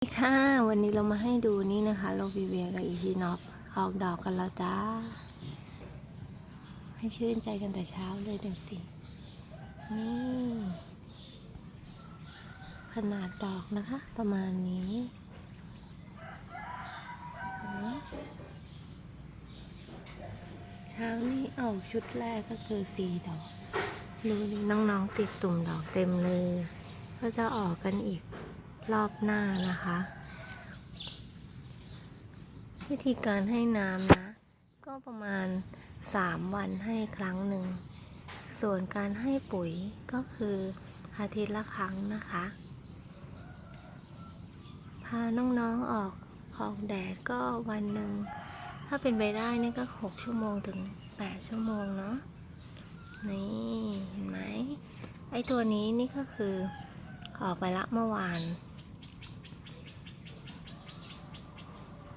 สวัสดีค่ะ วันนี้เรามาให้ดูนี่นะคะโลบิเวียกับอีชินอฟออกดอกกันแล้วจ้า ให้ชื่นใจกันแต่เช้าเลยเดี๋ยวสิ นี่ ขนาดดอกนะคะ ประมาณนี้ เช้านี้ออกชุดแรกก็คือสีดอก ดูนี่น้องๆติดตุ่มดอกเต็มเลย ก็จะออกกันอีก รอบหน้านะคะ วิธีการให้น้ำนะ ก็ประมาณ 3 วันให้ครั้งหนึ่ง ส่วนการให้ปุ๋ยก็คืออาทิตย์ละครั้งนะคะ พาน้องๆออกออกแดดก็วันหนึ่ง ถ้าเป็นไปได้นี่ก็ 6 ชั่วโมงถึง 8 ชั่วโมงเนาะนี่เห็นไหมไอตัวนี้นี่ก็คือออกไปละเมื่อวาน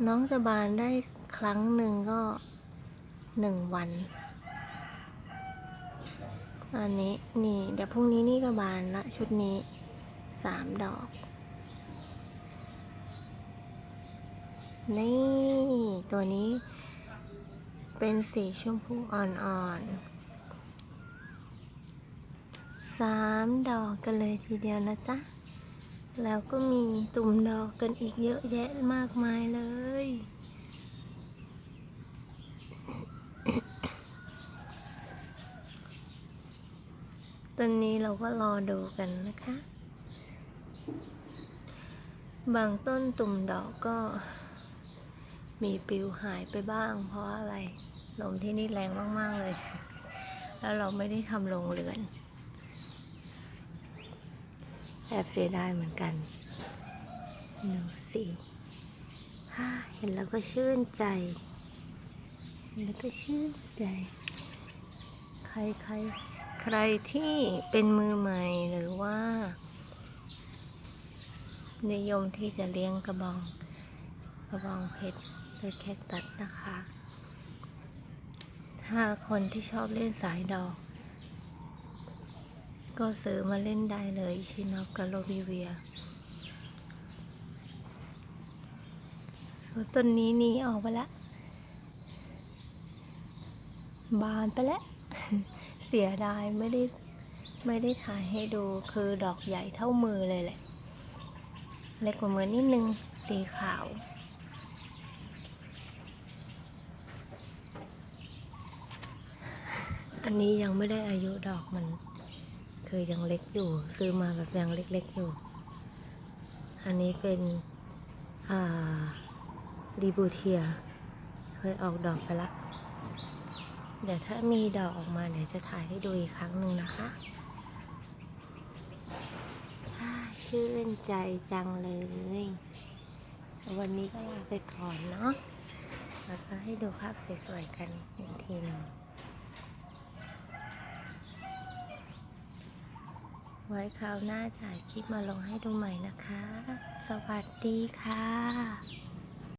น้องจะบานได้ครั้งหนึ่งก็หนึ่งวัน อันนี้นี่ เดี๋ยวพรุ่งนี้นี่ก็บานละชุดนี้สามดอก นี่ตัวนี้เป็นสีชมพูอ่อนๆสามดอกกันเลยทีเดียวนะจ๊ะ แล้วก็มีตุ่มดอกกันอีกเยอะแยะมากมายเลย ตอนนี้เราก็รอดูกันนะคะ บางต้นตุ่มดอกก็มีปิวหายไปบ้าง เพราะอะไร ลมที่นี่แรงมาก ๆ เลย แล้วเราไม่ได้ทำโรงเรือน แอบเสียดายเหมือนกันดูสิฮ่าเห็นแล้วก็ชื่นใจ เห็นแล้วก็ชื่นใจ ใครใครใครที่เป็นมือใหม่หรือว่า นิยมที่จะเลี้ยงกระบอง กระบองเพชรหรือแคคตัสนะคะ ถ้าคนที่ชอบเล่นสายดอก ก็ซื้อมาเล่นได้เลยชินอกกับโลบิเวียส่วนต้นนี้นี่ออกไปแล้วบานไปแล้ว เสียดายไม่ได้ไม่ได้ถ่ายให้ดูคือดอกใหญ่เท่ามือเลยแหละ เล็กกว่ามือนิดนึง สีขาว อันนี้ยังไม่ได้อายุดอกมัน คือยังเล็กอยู่ ซื้อมาแบบยังเล็กๆอยู่ อันนี้เป็นอ่าดีบูเทีย เคยออกดอกไปละ เดี๋ยวถ้ามีดอกออกมาเดี๋ยวจะถ่ายให้ดูอีกครั้งหนึ่งนะคะชื่นใจจังเลย วันนี้ก็ลาไปก่อนเนาะ แล้วก็ให้ดูภาพสวยๆกันอีกทีหนึ่ง ไว้คราวหน้าถ่ายคลิปมาลงให้ดูใหม่นะคะ สวัสดีค่ะ